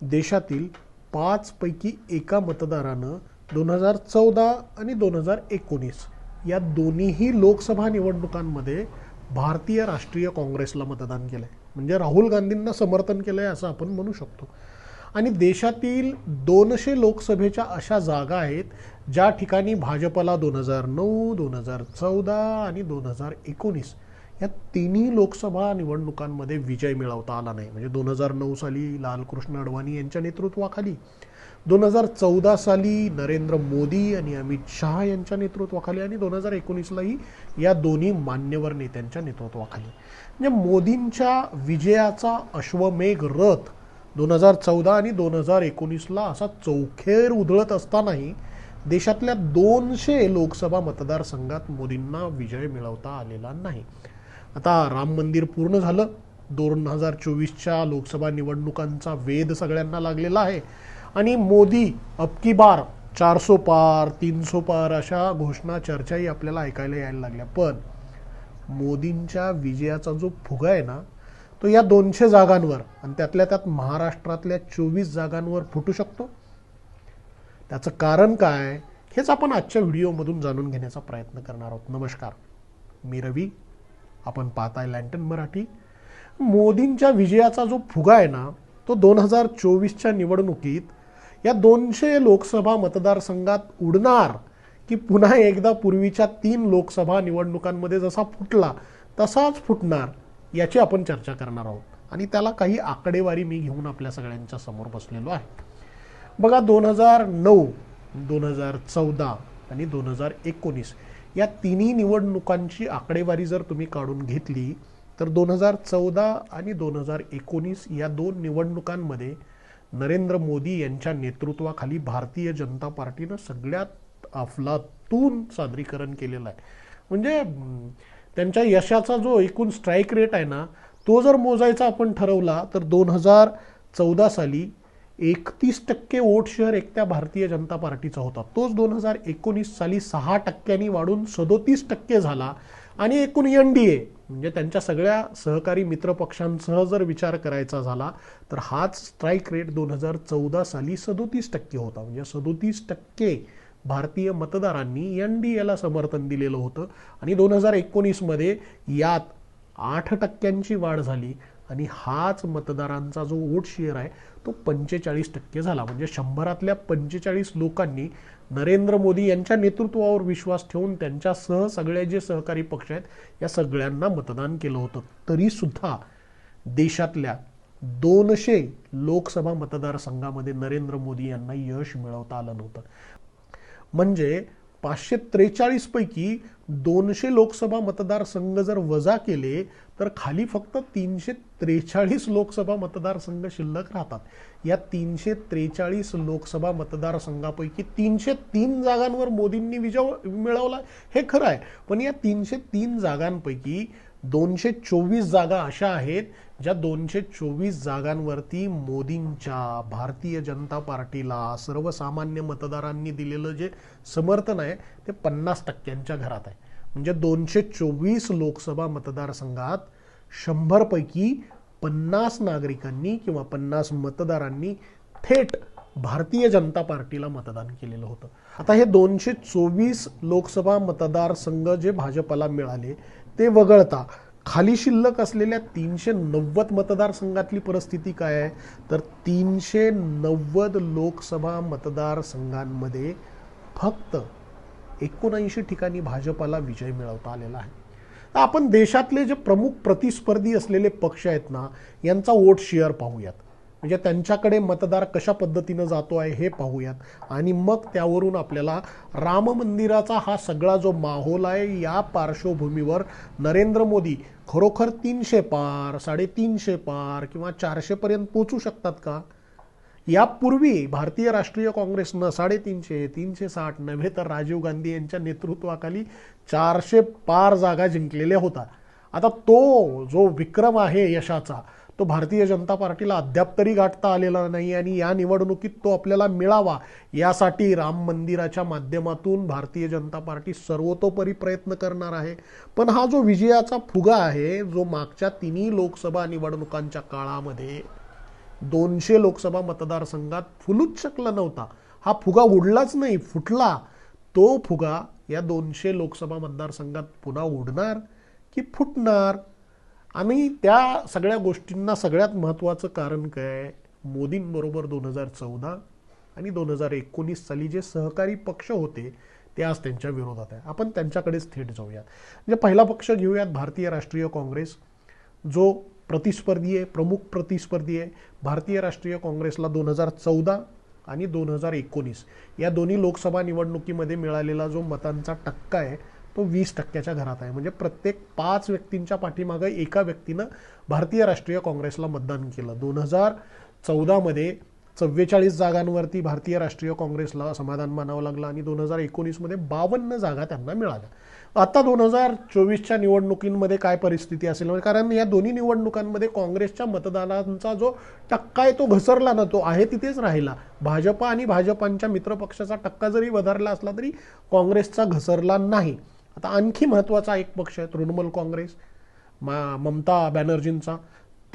देशातील पाचपैकी एका मतदारानं दोन हजार चौदा आणि दोन हजार एकोणीस या दोन्हीही लोकसभा निवडणुकांमध्ये भारतीय राष्ट्रीय काँग्रेसला मतदान केलं आहे म्हणजे राहुल गांधींना समर्थन केलं आहे असं आपण म्हणू शकतो. आणि देशातील दोनशे लोकसभेच्या अशा जागा आहेत ज्या ठिकाणी भाजपला दोन हजार नऊ दोन हजार चौदा आणि दोन हजार एकोणीस या तिन्ही लोकसभा निवडणुकांमध्ये विजय मिळवता आला नाही. म्हणजे दोन हजार नऊ साली लालकृष्ण अडवाणी यांच्या नेतृत्वाखाली दोन हजार चौदा साली नरेंद्र मोदी आणि अमित शहा यांच्या नेतृत्वाखाली आणि दोन हजार एकोणीसलाही या दोन्ही मान्यवर नेत्यांच्या नेतृत्वाखाली. म्हणजे मोदींच्या विजयाचा अश्वमेघ रथ दोन हजार चौदा आणि दोन हजार एकोणीसला असा चौखेर उधळत असतानाही देशातल्या दोनशे लोकसभा मतदारसंघात मोदींना विजय मिळवता आलेला नाही. आता राम मंदिर पूर्ण झालं. दोन हजार चोवीसच्या लोकसभा निवडणुकांचा वेध सगळ्यांना लागलेला आहे. आणि मोदी अबकी बार चारसो पार तीनसो पार अशा घोषणा चर्चाही आपल्याला ऐकायला यायला लागल्या. पण मोदींच्या विजयाचा जो फुगा आहे ना तो या दोनशे जागांवर आणि त्यातल्या त्यात महाराष्ट्रातल्या चोवीस जागांवर फुटू शकतो. त्याचं कारण काय हेच आपण आजच्या व्हिडिओमधून जाणून घेण्याचा प्रयत्न करणार आहोत. नमस्कार. मी रवी. आपण पाहताय लँटन मराठी. मोदींच्या विजयाचा जो फुगा आहे ना तो दोन हजार चोवीसच्या निवडणुकीत या दोनशे लोकसभा मतदारसंघात उडणार की पुन्हा एकदा पूर्वीच्या तीन लोकसभा निवडणुकांमध्ये जसा फुटला तसाच फुटणार याची आपण चर्चा करणार आहोत. आणि त्याला काही आकडेवारी मी घेऊन आपल्या सगळ्यांच्या समोर बसलेलो आहे. बघा दोन हजार नऊ दोन हजार चौदा आणि दोन हजार एकोणीस या तिन्ही निवडणुकांची आकडेवारी जर तुम्ही काढून घेतली तर दोन हजार चौदा आणि दोन हजार एकोणीस या दोन निवडणुकांमध्ये नरेंद्र मोदी यांच्या नेतृत्वाखाली भारतीय जनता पार्टीनं सगळ्यात अफलातून सादरीकरण केलेलं आहे. म्हणजे त्यांच्या यशाचा जो एकूण स्ट्राईक रेट आहे ना तो जर मोजायचा आपण ठरवला तर दोन हजार चौदा साली एकतीस टक्के वोट शेअर एकट्या भारतीय जनता पार्टीचा होता. तोच दोन हजार एकोणीस साली सहा टक्क्यांनी वाढून सदोतीस टक्के झाला. आणि एकूण एन डी ए म्हणजे त्यांच्या सगळ्या सहकारी मित्रपक्षांसह जर विचार करायचा झाला तर हाच स्ट्राईक रेट दोन हजार चौदा साली सदोतीस टक्के होता. म्हणजे सदोतीस टक्के भारतीय मतदारांनी एन डी एला समर्थन दिलेलं होतं. आणि दोन हजार एकोणीसमध्ये यात आठ टक्क्यांची वाढ झाली. आणि हाच मतदारांचा जो वोट शेअर आहे तो पंचेचाळीस टक्के झाला. म्हणजे शंभरातल्या पंचेचाळीस लोकांनी नरेंद्र मोदी यांच्या नेतृत्वावर विश्वास ठेवून त्यांच्यासह सगळे जे सहकारी पक्ष आहेत या सगळ्यांना मतदान केलं होतं. तरीसुद्धा देशातल्या दोनशे लोकसभा मतदारसंघामध्ये नरेंद्र मोदी यांना यश मिळवता आलं नव्हतं. म्हणजे पाचशे त्रेचाळीस पैकी दोनशे लोकसभा मतदारसंघ जर वजा केले तर खाली फक्त तीनशे त्रेचाळीस लोकसभा मतदारसंघ शिल्लक राहतात. या तीनशे त्रेचाळीस लोकसभा मतदारसंघापैकी तीनशे तीन जागांवर मोदींनी विजय मिळवला. हे खरं आहे. पण या तीनशे तीन जागांपैकी दोनशे चोवीस जागा अशा आहेत ज्या दोनशे चोवीस जागांवरती मोदींच्या भारतीय जनता पार्टीला सर्वसामान्य मतदारांनी दिलेलं जे समर्थन आहे ते पन्नास टक्क्यांच्या घरात आहे. म्हणजे दोनशे चोवीस लोकसभा मतदारसंघात शंभरपैकी पन्नास नागरिकांनी किंवा पन्नास मतदारांनी थेट भारतीय जनता पार्टीला मतदान केलेलं होतं. आता हे दोनशे चोवीस लोकसभा मतदारसंघ जे भाजपला मिळाले ते वगळता. खाली शिल्लक असलेल्या तीनशे नव्वद मतदारसंघातली परिस्थिती काय आहे? तर तीनशे नव्वद लोकसभा मतदारसंघांमध्ये फक्त एकोणऐंशी ठिकाणी भाजपाला विजय मिळवता आलेला आहे. तर आपण देशातले जे प्रमुख प्रतिस्पर्धी असलेले पक्ष आहेत ना यांचा वोट शेअर पाहूयात. म्हणजे त्यांच्याकडे मतदार कशा पद्धतीनं जातो आहे हे पाहूयात. आणि मग त्यावरून आपल्याला राम मंदिराचा हा सगळा जो माहोल आहे या पार्श्वभूमीवर नरेंद्र मोदी खरोखर तीनशे पार साडेतीनशे पार किंवा चारशेपर्यंत पोचू शकतात का? यापूर्वी भारतीय राष्ट्रीय काँग्रेसनं साडेतीनशे तीनशे साठ नव्हे तर राजीव गांधी यांच्या नेतृत्वाखाली चारशे पार जागा जिंकलेल्या होता आता तो जो विक्रम आहे यशाचा तो भारतीय जनता पार्टीला अद्याप तरी गाठता आलेला नाही आणि या निवडणुकीत तो आपल्याला मिळावा यासाठी राम मंदिराच्या माध्यमातून भारतीय जनता पार्टी सर्वतोपरी प्रयत्न करणार आहे. पण हा जो विजयाचा फुगा आहे जो मागच्या तिन्ही लोकसभा निवडणुकांच्या काळामध्ये दोनशे लोकसभा मतदारसंघात फुलूच शकला नव्हता. हा फुगा उडलाच नाही फुटला. तो फुगा या दोनशे लोकसभा मतदारसंघात पुन्हा उडणार की फुटणार? आणि त्या सगळ्या गोष्टींना सगळ्यात महत्त्वाचं कारण काय मोदींबरोबर दोन हजार चौदा आणि दोन हजार एकोणीस साली जे सहकारी पक्ष होते ते आज त्यांच्या विरोधात आहे. आपण त्यांच्याकडेच थेट जाऊयात. म्हणजे पहिला पक्ष घेऊयात भारतीय राष्ट्रीय काँग्रेस जो प्रतिस्पर्धी आहे प्रमुख प्रतिस्पर्धी आहे भारतीय राष्ट्रीय काँग्रेसला दोन हजार चौदा आणि दोन हजार एकोणीस या दोन्ही लोकसभा निवडणुकीमध्ये मिळालेला जो मतांचा टक्का आहे तो वीस टक्क्याच्या घरात आहे. म्हणजे प्रत्येक पाच व्यक्तींच्या पाठीमागं एका व्यक्तीनं भारतीय राष्ट्रीय काँग्रेसला मतदान केलं. दोन हजार चौदामध्ये चव्वेचाळीस जागांवरती भारतीय राष्ट्रीय काँग्रेसला समाधान मानावं लागलं आणि दोन हजार एकोणीसमध्ये बावन्न जागा त्यांना मिळाल्या. आता दोन हजार चोवीसच्या निवडणुकींमध्ये काय परिस्थिती असेल? म्हणजे कारण या दोन्ही निवडणुकांमध्ये काँग्रेसच्या मतदानांचा जो टक्का आहे तो घसरला ना तो आहे तिथेच राहिला. भाजपा आणि भाजपांच्या मित्रपक्षाचा टक्का जरी वधारला असला तरी काँग्रेसचा घसरला नाही. आता आणखी महत्त्वाचा एक पक्ष आहे तृणमूल काँग्रेस मा ममता बॅनर्जींचा.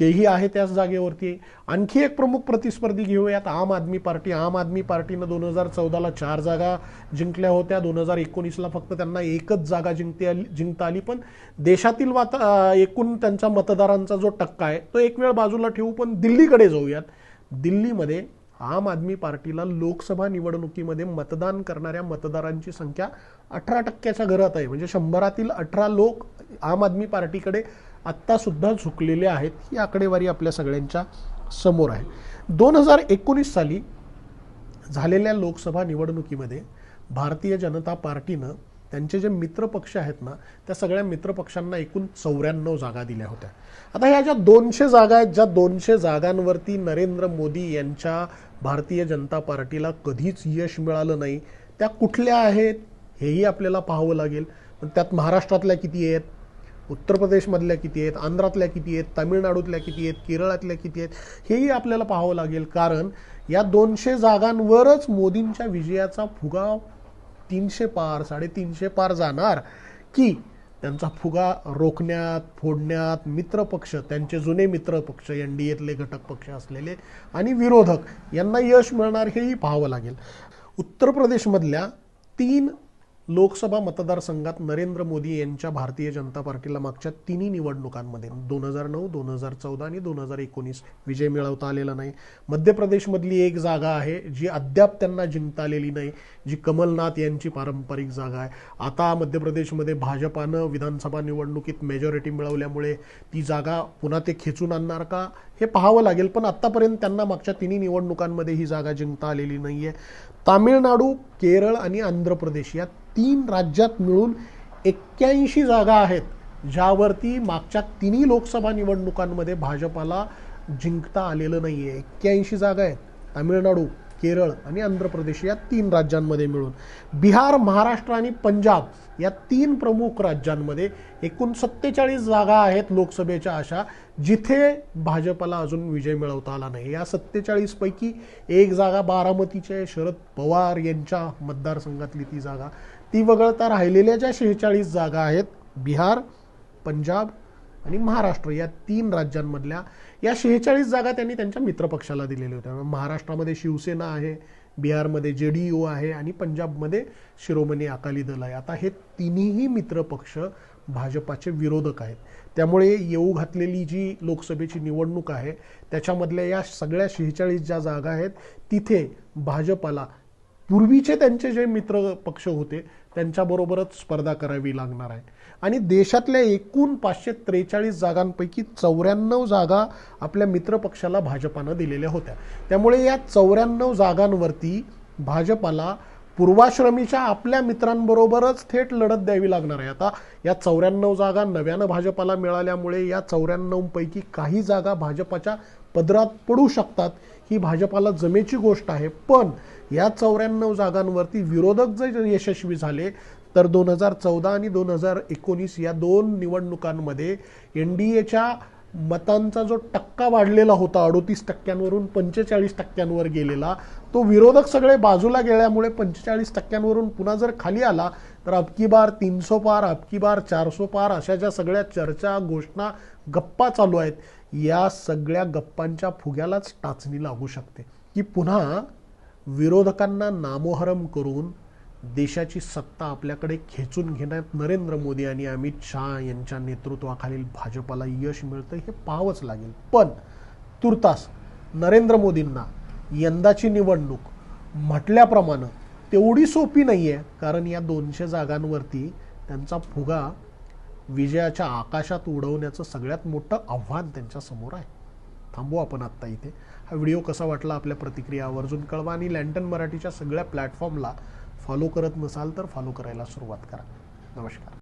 तेही आहे त्याच जागेवरती. आणखी एक प्रमुख प्रतिस्पर्धी घेऊयात आम आदमी पार्टी. आम आदमी पार्टीनं दोन हजार चौदाला चार जागा जिंकल्या होत्या. दोन हजार एकोणीसला फक्त त्यांना एकच जागा जिंकते आली जिंकता आली. पण देशातील वाता एकूण त्यांच्या मतदारांचा जो टक्का आहे तो एक वेळ बाजूला ठेवू पण दिल्लीकडे जाऊयात. दिल्लीमध्ये आम आदमी पार्टीला लोकसभा निवडणुकीमध्ये मतदान करणाऱ्या मतदारांची संख्या अठरा टक्क्याच्या घरात आहे. म्हणजे शंभरातील अठरा लोक आम आदमी पार्टीकडे आत्तासुद्धा झुकलेले आहेत. ही आकडेवारी आपल्या सगळ्यांच्या समोर आहे. दोन हजार एकोणीस साली झालेल्या लोकसभा निवडणुकीमध्ये भारतीय जनता पार्टीनं त्यांचे जे मित्रपक्ष आहेत ना त्या सगळ्या मित्रपक्षांना एकूण चौऱ्याण्णव जागा दिल्या होत्या. आता ह्या ज्या दोनशे जागा आहेत ज्या दोनशे जागांवरती नरेंद्र मोदी यांच्या भारतीय जनता पार्टीला कधीच यश मिळालं नाही त्या कुठल्या आहेत हेही आपल्याला पाहावं लागेल. पण त्यात महाराष्ट्रातल्या किती आहेत? उत्तर प्रदेशमधल्या किती आहेत? आंध्रातल्या किती आहेत? तामिळनाडूतल्या किती आहेत? केरळातल्या किती आहेत? हेही आपल्याला पाहावं लागेल. कारण या दोनशे जागांवरच मोदींच्या विजयाचा फुगा तीनशे पार साडेतीनशे पार जाणार की त्यांचा फुगा रोखण्यात फोडण्यात मित्रपक्ष त्यांचे जुने मित्रपक्ष एन डी एतले घटक पक्ष असलेले आणि विरोधक यांना यश मिळणार हेही पाहावं लागेल. उत्तर प्रदेशमधल्या तीन लोकसभा मतदारसंघात नरेंद्र मोदी यांच्या भारतीय जनता पार्टीला मागच्या तिन्ही निवडणुकांमध्ये दोन हजार नऊ दोन हजार चौदा आणि दोन हजार एकोणीस विजय मिळवता आलेला नाही. मध्य प्रदेशमधली एक जागा आहे जी अद्याप त्यांना जिंकता आलेली नाही जी कमलनाथ यांची पारंपरिक जागा आहे. आता मध्य प्रदेशमध्ये भाजपानं विधानसभा निवडणुकीत मेजॉरिटी मिळवल्यामुळे ती जागा पुन्हा ते खेचून आणणार का? हे पाहावं लागेल पण आत्तापर्यंत त्यांना मागच्या तिन्ही निवडणुकांमध्ये ही जागा जिंकता आलेली नाही आहे तामिळनाडू केरळ आणि आंध्र प्रदेश या तीन राज्यात मिळून एक्क्याऐंशी जागा आहेत ज्यावरती मागच्या तिन्ही लोकसभा निवडणुकांमध्ये भाजपाला जिंकता आलेलं नाही आहे एक्क्याऐंशी जागा आहेत. तामिळनाडू केरळ आणि आंध्र प्रदेश या तीन राज्यांमध्ये मिळून. बिहार महाराष्ट्र आणि पंजाब या तीन प्रमुख राज्यांमध्ये एकूण सत्तेचाळीस जागा आहेत लोकसभेच्या अशा जिथे भाजपला अजून विजय मिळवता आला नाही. या सत्तेचाळीसपैकी एक जागा बारामतीच्या शरद पवार यांच्या मतदारसंघातली ती जागा. ती वगळता राहिलेल्या ज्या शेहेचाळीस जागा आहेत बिहार पंजाब आणि महाराष्ट्र या तीन राज्यांमधल्या या शेहेचाळीस जागा त्यांनी त्यांच्या मित्रपक्षाला दिलेल्या होत्या. महाराष्ट्रामध्ये शिवसेना आहे बिहारमध्ये जे डी यू आहे आणि पंजाबमध्ये शिरोमणी अकाली दल आहे. आता हे तिन्ही मित्रपक्ष भाजपाचे विरोधक आहेत. त्यामुळे येऊ घातलेली जी लोकसभेची निवडणूक आहे त्याच्यामधल्या या सगळ्या शेहेचाळीस ज्या जागा आहेत तिथे भाजपाला पूर्वीचे त्यांचे जे मित्र पक्ष होते त्यांच्याबरोबरच स्पर्धा करावी लागणार आहे. आणि देशातल्या एकूण पाचशे त्रेचाळीस जागांपैकी चौऱ्याण्णव जागा आपल्या मित्रपक्षाला भाजपानं दिलेल्या होत्या. त्यामुळे या चौऱ्याण्णव जागांवरती भाजपाला पूर्वाश्रमीच्या आपल्या मित्रांबरोबरच थेट लढत द्यावी लागणार आहे. आता या चौऱ्याण्णव जागा नव्यानं भाजपाला मिळाल्यामुळे या चौऱ्याण्णवपैकी काही जागा भाजपाच्या पदरात पडू शकतात ही भाजपाला जमेची गोष्ट आहे. पण या चौऱ्याण्णव जागांवरती विरोधक जर यशस्वी झाले तर दोन हजार चौदा आणि दोन हजार एकोणीस या दोन निवडणुकांमध्ये एन डी एच्या मतांचा जो टक्का वाढलेला होता अडोतीस टक्क्यांवरून पंचेचाळीस टक्क्यांवर गेलेला तो विरोधक सगळे बाजूला गेल्यामुळे पंचेचाळीस टक्क्यांवरून पुन्हा जर खाली आला तर अबकी बार तीनसो पार अबकी बार चारसो पार अशा ज्या सगळ्या चर्चा घोषणा गप्पा चालू आहेत या सगळ्या गप्पांच्या फुग्यालाच टाचणी लागू शकते. की पुन्हा विरोधकांना नामोहरम करून देशाची सत्ता आपल्याकडे खेचून घेण्यात नरेंद्र मोदी आणि अमित शहा यांच्या नेतृत्वाखालील भाजपाला यश मिळतं हे पाहावंच लागेल. पण तुर्तास नरेंद्र मोदींना यंदाची निवडणूक म्हटल्याप्रमाणे तेवढी सोपी नाही आहे कारण या दोनशे जागांवरती त्यांचा फुगा विजयाच्या आकाशात उडवण्याचं सगळ्यात मोठं आव्हान त्यांच्यासमोर आहे. थांबू आपण आत्ता इथे. हा व्हिडिओ कसा वाटला आपल्या प्रतिक्रिया आवर्जून कळवा आणि लँटन मराठीच्या सगळ्या प्लॅटफॉर्मला फॉलो करत नसाल तर फॉलो करायला सुरुवात करा. नमस्कार.